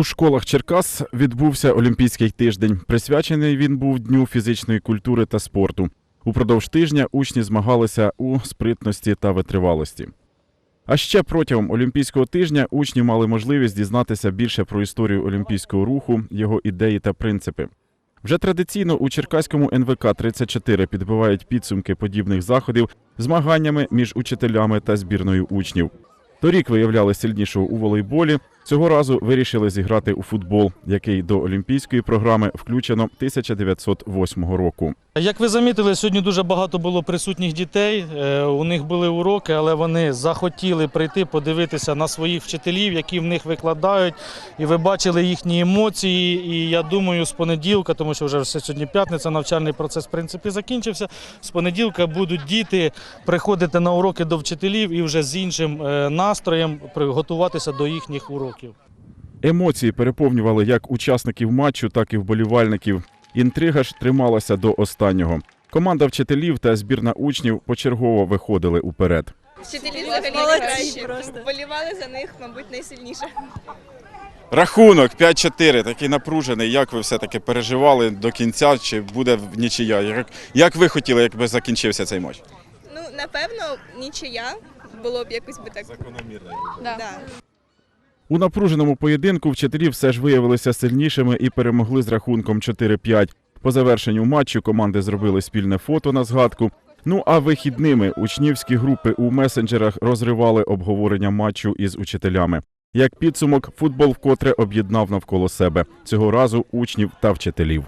У школах Черкас відбувся Олімпійський тиждень. Присвячений він був Дню фізичної культури та спорту. Упродовж тижня учні змагалися у спритності та витривалості. А ще протягом Олімпійського тижня учні мали можливість дізнатися більше про історію олімпійського руху, його ідеї та принципи. Вже традиційно у Черкаському НВК 34 підбивають підсумки подібних заходів змаганнями між учителями та збірною учнів. Торік виявляли сильнішого у волейболі. Цього разу вирішили зіграти у футбол, який до олімпійської програми включено 1908 року. Як ви замітили, сьогодні дуже багато було присутніх дітей. Е, У них були уроки, але вони захотіли прийти подивитися на своїх вчителів, які в них викладають. І ви бачили їхні емоції. І я думаю, з понеділка, тому що вже сьогодні п'ятниця, навчальний процес в принципі закінчився. З понеділка будуть діти приходити на уроки до вчителів і вже з іншим е, настроєм готуватися до їхніх уроків. Емоції переповнювали як учасників матчу, так і вболівальників. Інтрига ж трималася до останнього. Команда вчителів та збірна учнів почергово виходили уперед. Вчителі взагалі просто. Вболівали за них, мабуть, найсильніше. Рахунок 5-4, такий напружений. Як ви все-таки переживали до кінця? Чи буде нічия? Як, як ви хотіли, якби закінчився цей матч? Ну, напевно, нічия було б якось би так. Закономірно. Да. У напруженому поєдинку вчителі все ж виявилися сильнішими і перемогли з рахунком 4-5. По завершенню матчу команди зробили спільне фото на згадку. Ну а вихідними учнівські групи у месенджерах розривали обговорення матчу із учителями. Як підсумок, футбол вкотре об'єднав навколо себе цього разу учнів та вчителів.